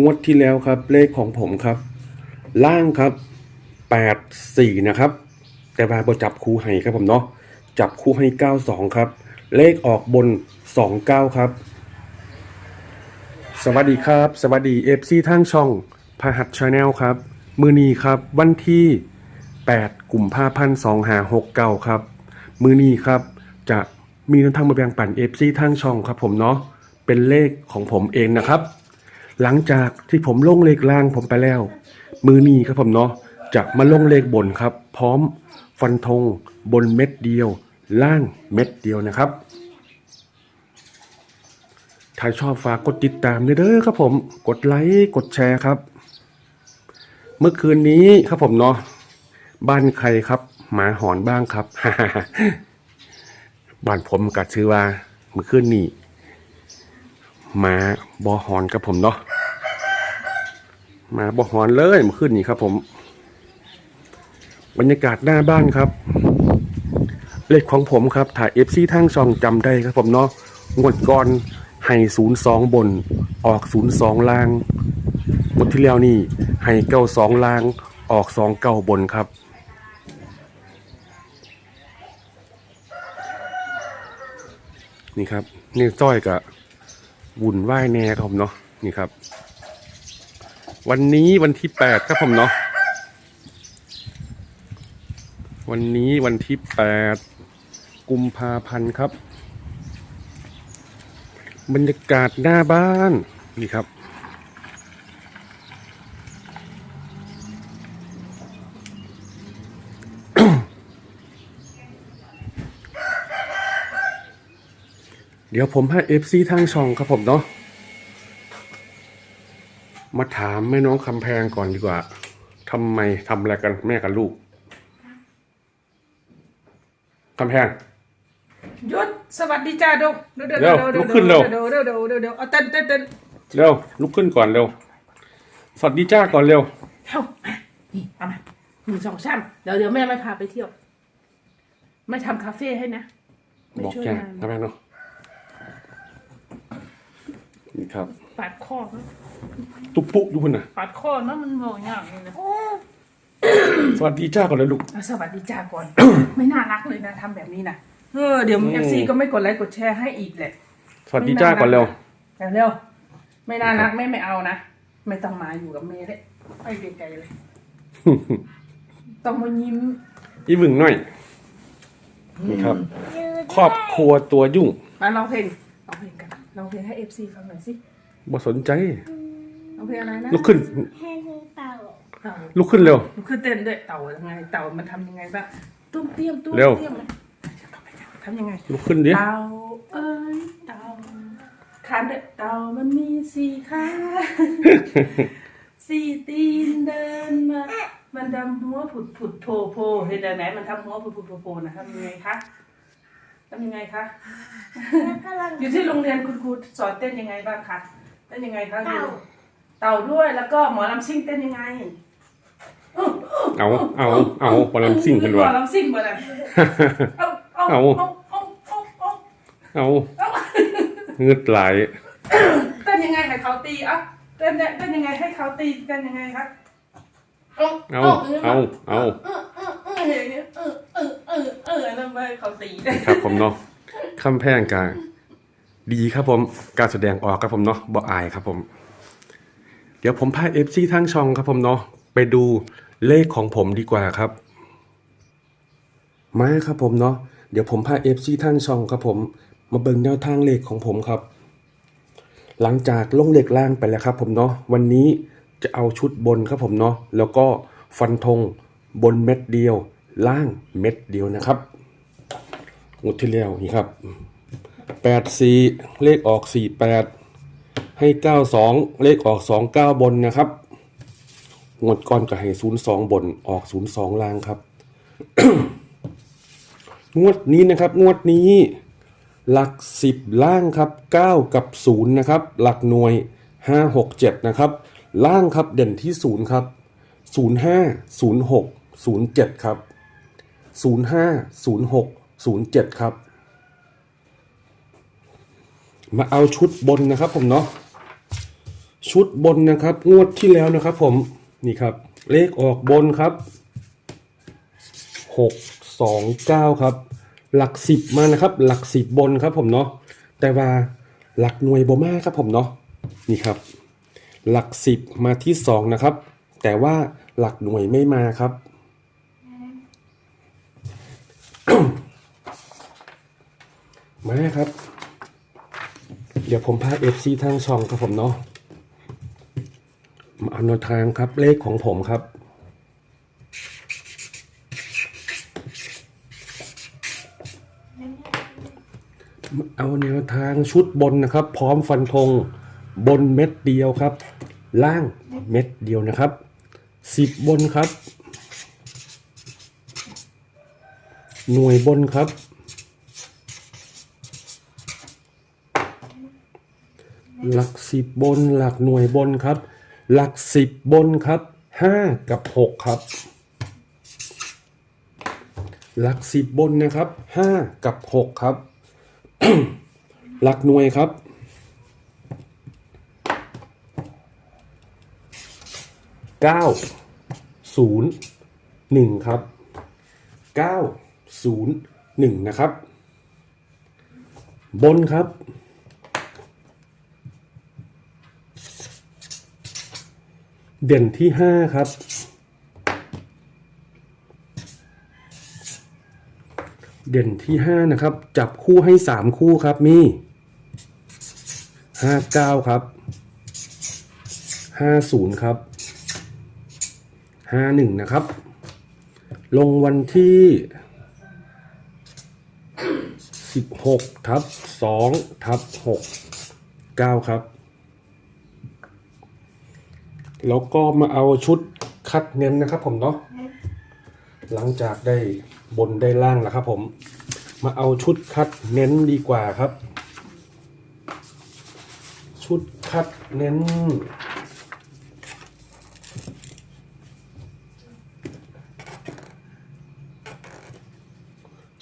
งวดที่แล้วครับ เลขของผมครับ ล่างครับแปดสี่นะครับ แต่ว่าบจับคู่ให้ครับผมเนาะจับคู่ให้เก้าสองครับ เลขออกบนสองเก้าครับ สวัสดีครับ สวัสดีเอฟซีทางช่องพหัสชาแนลครับ มือนีครับวันที่8กุมภาพันธ์2569ครับ มือนีครับจะมีนทางมาแบ่งปันเอฟซีทางช่องครับผมเนาะเป็นเลขของผมเองนะครับ หลังจากที่ผมลงเลขล่างผมไปแล้ว มือนี้ครับผมเนาะจะมาลงเลขบนครับ พร้อมฟันธงบนเม็ดเดียว ล่างเม็ดเดียวนะครับ ถ้าชอบฝากกดติดตามด้วยเด้อครับผมกดไลค์กดแชร์ครับ เมื่อคืนนี้ครับผมเนาะบ้านใครครับหมาหอนบ้างครับบ้านผมกัดชื่อว่าเมื่อคืนนี้ มาบอหอนครับผมเนาะมาบอหอนเลยมื่อคืนนี้ครับ ผม บรรยากาศหน้าบ้านครับ เลขของผมครับ ถ่ายเอฟซีทางช่องจำได้ครับผมเนาะงวดก่อนให้ศูนย์สองบน ออกศูนย์สองล่างงวดที่แล้วนี่ให้เก้าสองล่างออกสองเก้าบนครับนี่ครับนี่จ้อยกับ วุ่นว่ายแน่ครับผมเนาะนี่ครับ วันนี้วันที่แปดครับผมเนาะวันนี้วันที่แปดกุมภาพันธ์ครับ บรรยากาศหน้าบ้านนี่ครับ เดี๋ยวผมให้เอฟซีทางช่องครับผมเนาะมาถามแม่น้องคำแพงก่อนดีกว่าทำไมทำอะไรกันแม่กับลูกคำแพงหยุดสวัสดีจ้าดงเดี๋ยวเร็วลุกขึ้นเร็วเดี๋ยวเดี๋ยวเดี๋ยวเดี๋ยวเดี๋ยวเอาเต้นเต้นเต้นเร็วลุกขึ้นก่อนเร็วสวัสดีจ้าก่อนเร็วเฮ้ามานี่เอามาหนึ่งสองสามเดี๋ยวเดี๋ยวแม่ไม่พาไปเที่ยว ไม่ทำคาเฟ่ให้นะไม่บอกช่วยแกงานคำแพงเนาะ นี่ครับปาดข้อนะตุ๊บปุ๊อยู่พุ่นน่ะ ปาดข้อนะมันงออย่างนี้นะสวัสดีจ้าก่อนเลยลูก เอาสวัสดีจ้าก่อน ไม่น่ารักเลยนะทำแบบนี้นะเออเดี๋ยวอืมเอฟซีก็ไม่กดไลค์กดแชร์ให้อีกแหละ สวัสดีจ้าก่อนเร็ว เร็วเร็วไม่น่ารักแม่ไม่เอานะ ไม่ต้องมาอยู่กับแม่เลยไปไกลๆเลย ต้องมายิ้มอีบึงหน่อย นี่ครับ ครอบครัวตัวยุ่ง มาร้องเพลงร้องเพลงกัน ร้องเพลงให้เอฟซีฟังหน่อยสิบ่สนใจร้องเพลงอะไรนะลุกขึ้นแค่นี้เต่าเต่าลุกขึ้นเร็ว มันคือเต้นด้วยเต่ายังไง เต่ามันทำยังไงบ้างตุ้มเตี้ยมตุ้มเร็ว เตี้ยมทำยังไง ลุกขึ้นดิ เต่าเอ้ยเต่าขานด้วยเต่ามันมีสี่ขาสี่ตีนเดินมามันทำหัวผุดผุดโผล่โผล่เห็นไหมมันทำหัวผุดผุดโผล่โผล่นะทำยังไงคะ ทำยังไงคะแล้วก็ลังอยู่ที่โรงเรียนคุณครูสอนเต้นยังไงบ้างคะเต้นยังไงคะอยู่เต่าด้วยแล้วก็หมอลำซิ่งเต้นยังไงเอาเอาเอาบอลลัมซิ่งกันหมว่ะอลำซิ่งบ่ได้เอาเอาเอาเอาเอาเอาเอาเอาเอาเงืดไหลายเต้นยังไงให้เขาตีอะเต้นเนี่ยเต้นยังไงให้เขาตีเต้นยังไงคะเอาเอาเอาเอา ออเออแล้วไปเขาตีครับผมเนาะคำแพงกาดีครับผม การแสดงออกครับผมเนาะบ่อายครับผม เดี๋ยวผมพาเอฟซีทางช่องครับผมเนาะไปดูเลขของผมดีกว่าครับ มาครับผมเนาะเดี๋ยวผมพาเอฟซีทางช่องครับผม มาเบิ่งแนวทางเลขของผมครับ หลังจากลงเลขล่างไปแล้วครับ ผมเนาะวันนี้จะเอาชุดบนครับผมเนาะแล้วก็ฟันธงบนเม็ดเดียว ล่างเม็ดเดียวนะครับงวดที่แล้วนี่ครับแปดสี่เลขออกสี่แปดให้เก้าสองเลขออกสองเก้าบนนะครับงวดก่อนก็ให้ศูนย์สองบนออกศูนย์สองล่างครับ งวดนี้นะครับ งวดนี้ หลักสิบล่างครับเก้ากับศูนย์นะครับ หลักหน่วยห้าหกเจ็ดนะครับ ล่างครับเด่นที่ศูนย์ครับศูนย์ห้าศูนย์หกศูนย์เจ็ดครับ ศูนย์ห้าศูนย์หกศูนย์เจ็ดครับ มาเอาชุดบนนะครับผมเนาะชุดบนนะครับ งวดที่แล้วนะครับผมนี่ครับ เลขออกบนครับหกสองเก้าครับ หลักสิบมานะครับ หลักสิบบนครับผมเนาะแต่ว่าหลักหน่วยบมาครับผมเนาะนี่ครับ หลักสิบมาที่สองนะครับ แต่ว่าหลักหน่วยไม่มาครับ มาครับ เดี๋ยวผมพาเอฟซีทางช่องครับผมเนาะมาอนทางครับเลขของผมครับ เอาแนวทางชุดบนนะครับ พร้อมฟันธงบนเม็ดเดียวครับ ล่างเม็ดเดียวนะครับสิบบนครับ หน่วยบนครับ หลักสิบบนหลักหน่วยบนครับ หลักสิบบนครับห้ากับหกครับ หลักสิบบนนะครับห้ากับหกครับ หลักหน่วยครับเก้าศูนย์หนึ่งครับเก้าศูนย์หนึ่งนะครับ บนครับ เด่นที่ห้าครับ เด่นที่ห้านะครับ จับคู่ให้สามคู่ครับมีห้าเก้าครับห้าศูนย์ครับห้าหนึ่งนะครับ ลงวันที่สิบหกทับสองทับหกเก้าครับ แล้วก็มาเอาชุดคัดเน้นนะครับ ผมเนาะหลังจากได้บนได้ล่างแล้วครับ ผม มาเอาชุดคัดเน้นดีกว่าครับ ชุดคัดเน้น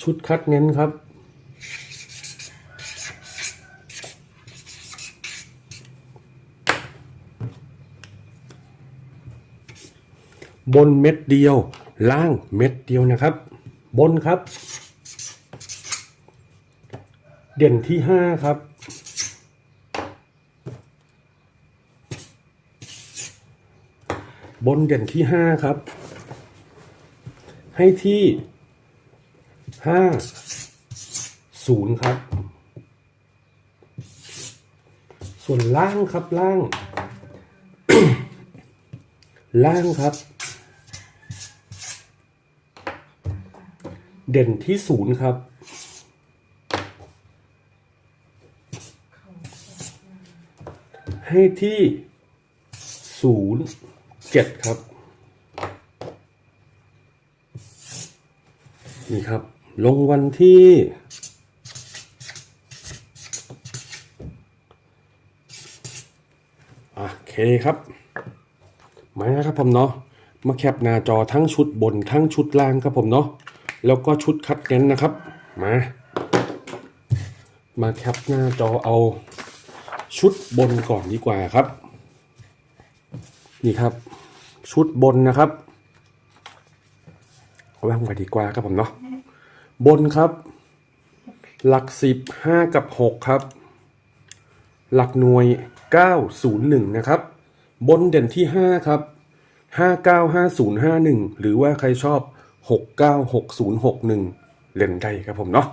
ชุดคัดเน้นครับ บนเม็ดเดียว ล่างเม็ดเดียวนะครับ บนครับ เด่นที่ห้าครับ บนเด่นที่ห้าครับ ให้ที่ห้าศูนย์ครับ ส่วนล่างครับล่าง ล่างครับ เด่นที่ศูนย์ครับ ให้ที่ศูนย์เจ็ดครับ นี่ครับ ลงวันที่โอเคครับมาครับผมเนาะมาแคปหน้าจอทั้งชุดบนทั้งชุดล่างครับผมเนาะ แล้วก็ชุดคัดเน้นนะครับ มา มาแคปหน้าจอเอาชุดบนก่อนดีกว่าครับ นี่ครับ ชุดบนนะครับว่างไว้ดีกว่าครับผมเนาะบนครับ หลักสิบห้ากับหกครับ หลักหน่วย901นย์หนึ่งนะครับ บนเด่นที่5ครับ595051หรือว่าใครชอบ 696061 เล่นได้ครับผมเนาะ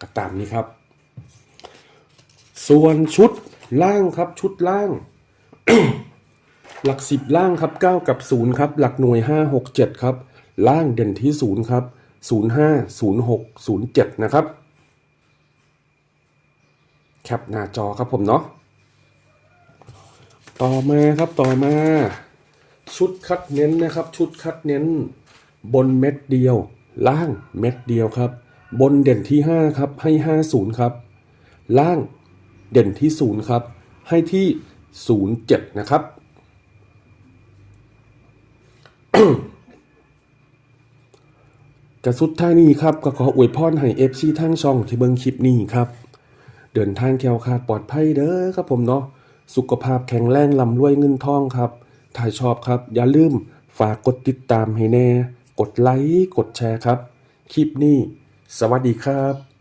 ก็ตามนี้ครับ ส่วนชุดล่างครับชุดล่าง หลักสิบล่างครับ 9 กับ 0 ครับ หลักหน่วย 5 6 7 ครับ ล่างเด่นที่ 0 ครับ 05 06 07 นะครับ แคปหน้าจอครับผมเนาะต่อมาครับต่อมา ชุดคัดเน้นนะครับ ชุดคัดเน้น บนเม็ดเดียว ล่างเม็ดเดียวครับ บนเด่นที่ 5 ครับ ให้ 50 ครับ ล่างเด่นที่ 0 ครับ ให้ที่ 07 นะครับ กระสุดท้ายนี้ครับ ก็ขออวยพรให้เอฟซีทั้งช่องที่เบิ่งคลิปนี้ครับ เดินทางแคล้วคลาดปลอดภัยเด้อครับผมเนาะสุขภาพแข็งแรงลำรวยเงินทองครับถ่ายชอบครับ อย่าลืมฝากกดติดตามให้แน่ กดไลค์ กดแชร์ครับ คลิปนี้ สวัสดีครับ